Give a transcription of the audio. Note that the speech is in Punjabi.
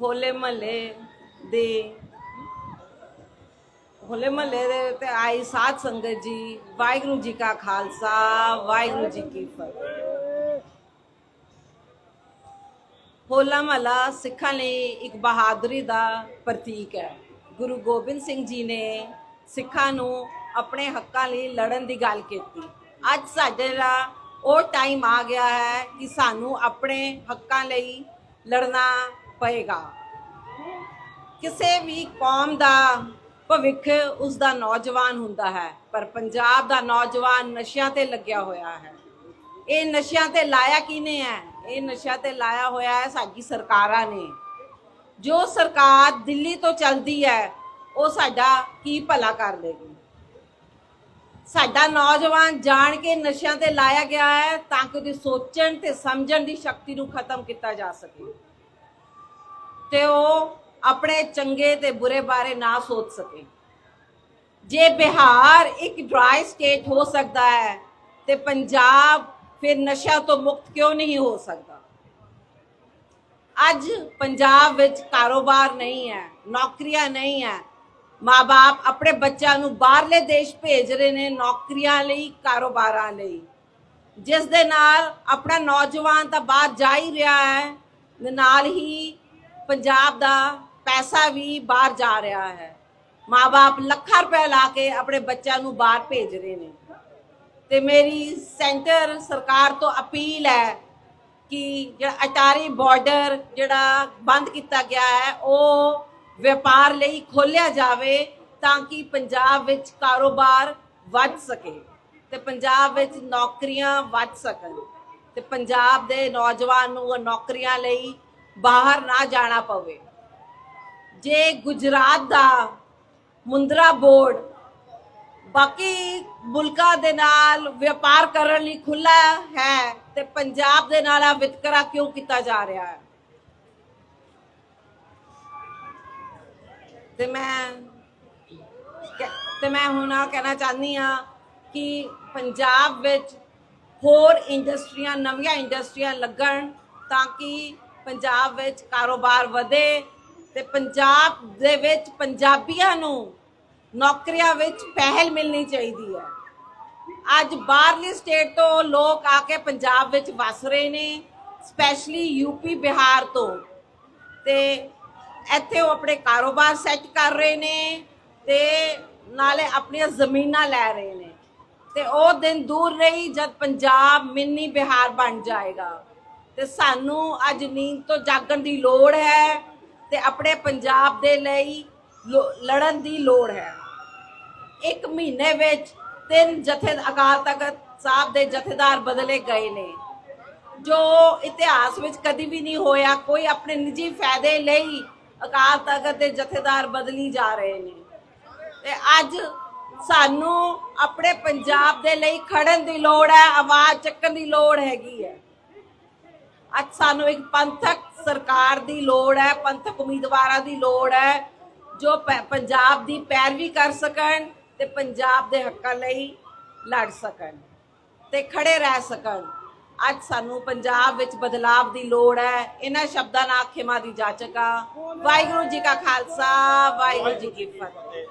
ਹੋਲੇ ਮਹੱਲੇ ਦੇ ਹੋਲੇ ਮਹੱਲੇ ਦੇ ਤੇ ਆਈ ਸਾਧ ਸੰਗਤ ਜੀ, ਵਾਹਿਗੁਰੂ ਜੀ ਕਾ ਖਾਲਸਾ, ਵਾਹਿਗੁਰੂ ਜੀ ਕੀ ਫਤਿਹ। ਹੋਲਾ ਮਹੱਲਾ ਸਿੱਖਾਂ ਲਈ ਇੱਕ ਬਹਾਦਰੀ ਦਾ ਪ੍ਰਤੀਕ ਹੈ। ਗੁਰੂ ਗੋਬਿੰਦ ਸਿੰਘ ਜੀ ਨੇ ਸਿੱਖਾਂ ਨੂੰ ਆਪਣੇ ਹੱਕਾਂ ਲਈ ਲੜਨ ਦੀ ਗੱਲ ਕੀਤੀ। ਅੱਜ ਸਾਡੇ ਦਾ ਉਹ ਟਾਈਮ ਆ ਗਿਆ ਹੈ ਕਿ ਸਾਨੂੰ ਆਪਣੇ ਹੱਕਾਂ ਲਈ ਲੜਨਾ ਪਏਗਾ। ਕਿਸੇ ਵੀ ਕੌਮ ਦਾ ਭਵਿੱਖ ਉਸ ਦਾ ਨੌਜਵਾਨ ਹੁੰਦਾ ਹੈ, ਪਰ ਪੰਜਾਬ ਦਾ ਨੌਜਵਾਨ ਨਸ਼ਿਆਂ ਤੇ ਲੱਗਿਆ ਹੋਇਆ ਹੈ। ਇਹ ਨਸ਼ਿਆਂ ਤੇ ਲਾਇਆ ਕਿਨੇ ਹੈ? ਇਹ ਨਸ਼ਿਆਂ ਤੇ ਲਾਇਆ ਹੋਇਆ ਹੈ ਸਾਡੀ ਸਰਕਾਰਾਂ ਨੇ। ਜੋ ਸਰਕਾਰ ਦਿੱਲੀ ਤੋਂ ਚੱਲਦੀ ਹੈ, ਉਹ ਸਾਡਾ ਕੀ ਭਲਾ ਕਰ ਲੇਗੀ? ਸਾਡਾ ਨੌਜਵਾਨ ਜਾਣ ਕੇ ਨਸ਼ਿਆਂ ਤੇ ਲਾਇਆ ਗਿਆ ਹੈ ਤਾਂ ਕਿ ਉਹਦੀ ਸੋਚਣ ਤੇ ਸਮਝਣ ਦੀ ਸ਼ਕਤੀ ਨੂੰ ਖਤਮ ਕੀਤਾ ਜਾ ਸਕੇ। ਤੇ ਉਹ ਆਪਣੇ ਚੰਗੇ ਤੇ ਬੁਰੇ ਬਾਰੇ ਨਾ ਸੋਚ ਸਕੇ। ਜੇ ਬਿਹਾਰ ਇੱਕ ਡਰਾਈ ਸਟੇਟ ਹੋ ਸਕਦਾ ਹੈ, ਤੇ ਪੰਜਾਬ ਫਿਰ ਨਸ਼ਾ ਤੋਂ ਮੁਕਤ ਕਿਉਂ ਨਹੀਂ ਹੋ ਸਕਦਾ? ਅੱਜ ਪੰਜਾਬ ਵਿੱਚ ਕਾਰੋਬਾਰ ਨਹੀਂ ਹੈ, ਨੌਕਰੀਆਂ ਨਹੀਂ ਹੈ। ਮਾਪੇ ਆਪਣੇ ਬੱਚਿਆਂ ਨੂੰ ਬਾਹਰਲੇ ਦੇਸ਼ ਭੇਜ ਰਹੇ ਨੇ ਨੌਕਰੀਆਂ ਲਈ, ਕਾਰੋਬਾਰਾਂ ਲਈ। ਜਿਸ ਦੇ ਨਾਲ ਆਪਣਾ ਨੌਜਵਾਨ ਤਾਂ ਬਾਹਰ ਜਾ ਹੀ ਰਿਹਾ ਹੈ ਨਾਲ ਹੀ ਪੰਜਾਬ ਦਾ ਪੈਸਾ ਵੀ ਬਾਹਰ ਜਾ ਰਿਹਾ ਹੈ। ਮਾਪੇ ਲੱਖਾਂ ਰੁਪਏ ਲਾ ਕੇ ਆਪਣੇ ਬੱਚਿਆਂ ਨੂੰ ਬਾਹਰ ਭੇਜ ਰਹੇ ਨੇ। ਤੇ ਮੇਰੀ ਸੈਂਟਰ ਸਰਕਾਰ ਤੋਂ ਅਪੀਲ ਹੈ ਕਿ ਜਿਹੜਾ ਅਟਾਰੀ ਬਾਰਡਰ ਜਿਹੜਾ ਬੰਦ ਕੀਤਾ ਗਿਆ ਹੈ, ਉਹ ਵਪਾਰ ਲਈ ਖੋਲਿਆ ਜਾਵੇ ਤਾਂ ਕਿ ਪੰਜਾਬ ਵਿੱਚ ਕਾਰੋਬਾਰ ਵੱਧ ਸਕੇ ਤੇ ਪੰਜਾਬ ਵਿੱਚ ਨੌਕਰੀਆਂ ਵੱਧ ਸਕਣ ਤੇ ਪੰਜਾਬ ਦੇ ਨੌਜਵਾਨ ਨੂੰ ਨੌਕਰੀਆਂ ਲਈ ਬਾਹਰ ਨਾ ਜਾਣਾ ਪਵੇ। ਜੇ ਗੁਜਰਾਤ ਦਾ ਮੁੰਦਰਾ ਬੋਰਡ ਬਾਕੀ ਮੁਲਕਾਂ ਦੇ ਨਾਲ ਵਪਾਰ ਕਰਨ ਲਈ ਖੁੱਲਾ ਹੈ ਤੇ ਪੰਜਾਬ ਦੇ ਨਾਲ ਆ ਵਿਤਕਰਾ ਕਿਉਂ ਕੀਤਾ ਜਾ ਰਿਹਾ ਹੈ? ਤੇ ਮੈਂ ਤੇ ਮੈਂ ਹੁਣ ਆ ਕਹਿਣਾ ਚਾਹੁੰਦੀ ਆ ਕਿ ਪੰਜਾਬ ਵਿੱਚ ਹੋਰ ਇੰਡਸਟਰੀਆਂ, ਨਵੀਆਂ ਇੰਡਸਟਰੀਆਂ ਲੱਗਣ ਤਾਂ ਕਿ ਪੰਜਾਬ ਵਿੱਚ ਕਾਰੋਬਾਰ ਵਧੇ ਤੇ ਪੰਜਾਬ ਦੇ ਵਿੱਚ ਪੰਜਾਬੀਆਂ ਨੂੰ ਨੌਕਰੀਆਂ ਵਿੱਚ ਪਹਿਲ ਮਿਲਣੀ ਚਾਹੀਦੀ ਹੈ। ਅੱਜ ਬਾਹਰਲੀ ਸਟੇਟ ਤੋਂ ਲੋਕ ਆ ਕੇ ਪੰਜਾਬ ਵਿੱਚ ਵਸ ਰਹੇ ਨੇ ਸਪੈਸ਼ਲੀ ਯੂਪੀ ਬਿਹਾਰ ਤੋਂ। ਤੇ ਇੱਥੇ ਉਹ ਆਪਣੇ ਕਾਰੋਬਾਰ ਸੈੱਟ ਕਰ ਰਹੇ ਨੇ ਤੇ ਨਾਲੇ ਆਪਣੀਆਂ ਜ਼ਮੀਨਾਂ ਲੈ ਰਹੇ ਨੇ। ਤੇ ਉਹ ਦਿਨ ਦੂਰ ਰਹੀ ਜਦ ਪੰਜਾਬ ਮਿੰਨੀ ਬਿਹਾਰ ਬਣ ਜਾਏਗਾ। ਤੇ ਸਾਨੂੰ ਅੱਜ ਨੀਂਦ ਤੋਂ ਜਾਗਣ ਦੀ ਲੋੜ ਹੈ ਤੇ ਆਪਣੇ ਪੰਜਾਬ ਦੇ ਲਈ ਲੋ- ਲੜਨ ਦੀ ਲੋੜ ਹੈ। ਇੱਕ ਮਹੀਨੇ ਵਿੱਚ ਤਿੰਨ ਜਥੇ ਅਕਾਲ ਤਖਤ ਸਾਹਿਬ ਦੇ ਜਥੇਦਾਰ ਬਦਲੇ ਗਏ ਨੇ। ਜੋ ਇਤਿਹਾਸ ਵਿੱਚ ਕਦੀ ਵੀ ਨਹੀਂ ਹੋਇਆ, ਕੋਈ ਆਪਣੇ ਨਿੱਜੀ ਫਾਇਦੇ ਲਈ ਅਕਾਲ ਤਖਤ ਦੇ ਜਥੇਦਾਰ ਬਦਲੀ ਜਾ ਰਹੇ ਨੇ। ਤੇ ਅੱਜ ਸਾਨੂੰ ਆਪਣੇ ਪੰਜਾਬ ਦੇ ਲਈ ਖੜਨ ਦੀ ਲੋੜ ਹੈ, ਆਵਾਜ਼ ਚੱਕਣ ਦੀ ਲੋੜ ਹੈਗੀ ਹੈ। ਅੱਜ ਸਾਨੂੰ ਇੱਕ ਪੰਥਕ ਸਰਕਾਰ ਦੀ ਲੋੜ ਹੈ, ਪੰਥਕ ਉਮੀਦਵਾਰਾਂ ਦੀ ਲੋੜ ਹੈ, ਜੋ ਪੰਜਾਬ ਦੀ ਪੈਰਵੀ ਕਰ ਸਕਣ ਤੇ ਪੰਜਾਬ ਦੇ ਹੱਕਾਂ ਲਈ ਲੜ ਸਕਣ ਤੇ ਖੜੇ ਰਹਿ ਸਕਣ। ਅੱਜ ਸਾਨੂੰ ਪੰਜਾਬ ਵਿੱਚ ਬਦਲਾਵ ਦੀ ਲੋੜ ਹੈ। ਇਹਨਾਂ ਸ਼ਬਦਾਂ ਨਾਲ ਖਿਮਾ ਦੀ ਜਾਚਕਾ। ਵਾਹਿਗੁਰੂ ਜੀ ਕਾ ਖਾਲਸਾ, ਵਾਹਿਗੁਰੂ ਜੀ ਕੀ ਫਤਿਹ।